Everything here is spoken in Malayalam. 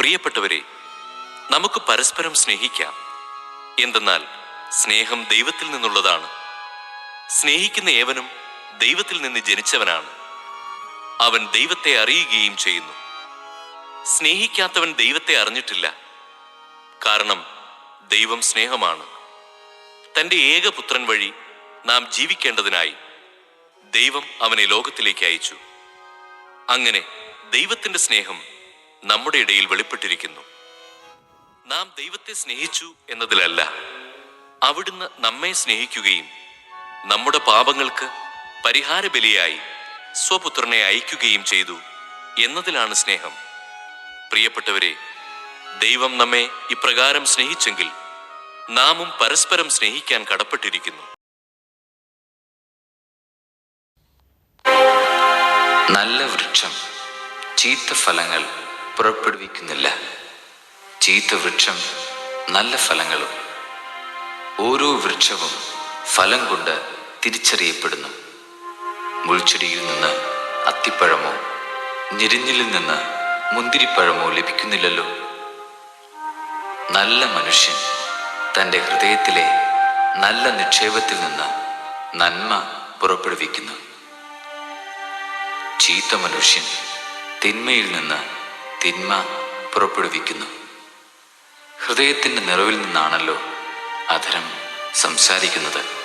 പ്രിയപ്പെട്ടവരെ നമുക്ക് പരസ്പരം സ്നേഹിക്കാം. എന്തെന്നാൽ സ്നേഹം ദൈവത്തിൽ നിന്നുള്ളതാണ്. സ്നേഹിക്കുന്ന ഏവനും ദൈവത്തിൽ നിന്ന് ജനിച്ചവനാണ്. അവൻ ദൈവത്തെ അറിയുകയും ചെയ്യുന്നു. സ്നേഹിക്കാത്തവൻ ദൈവത്തെ അറിഞ്ഞിട്ടില്ല. കാരണം ദൈവം സ്നേഹമാണ്. തന്റെ ഏകപുത്രൻ വഴി നാം ജീവിക്കേണ്ടതിനായി ദൈവം അവനെ ലോകത്തിലേക്ക് അയച്ചു. അങ്ങനെ ദൈവത്തിന്റെ സ്നേഹം നമ്മുടെ ഇടയിൽ വെളിപ്പെട്ടിരിക്കുന്നു. നാം ദൈവത്തെ സ്നേഹിച്ചു എന്നതിലല്ല അവിടുന്ന് നമ്മെ സ്നേഹിക്കുകയും നമ്മുടെ പാപങ്ങൾക്ക് പരിഹാര ബലിയായി സ്വപുത്രനെ അയക്കുകയും ചെയ്തു എന്നതിലാണ് സ്നേഹം. പ്രിയപ്പെട്ടവരെ ദൈവം നമ്മെ ഇപ്രകാരം സ്നേഹിച്ചെങ്കിൽ നാമും പരസ്പരം സ്നേഹിക്കാൻ കടപ്പെട്ടിരിക്കുന്നു. നല്ല വൃക്ഷം ചീത്ത ഫലങ്ങൾ പുറപ്പെടുവിക്കുന്നില്ല. ചീത്ത വൃക്ഷം നല്ല ഫലങ്ങളും ഓരോ വൃക്ഷവും ഫലം കൊണ്ട് തിരിച്ചറിയപ്പെടുന്നു. മുൾച്ചെടിയിൽ നിന്ന് അത്തിപ്പഴമോ ഞെരിഞ്ഞിലിൽ നിന്ന് മുന്തിരിപ്പഴമോ ലഭിക്കുന്നില്ലല്ലോ. നല്ല മനുഷ്യൻ തന്റെ ഹൃദയത്തിലെ നല്ല നിക്ഷേപത്തിൽ നിന്ന് നന്മ പുറപ്പെടുവിക്കുന്നു. ചീത്ത മനുഷ്യൻ തിന്മയിൽ നിന്ന് തിന്മ പുറപ്പെടുവിക്കുന്നു. ഹൃദയത്തിന്റെ നിറവിൽ നിന്നാണല്ലോ അധരം സംസാരിക്കുന്നത്.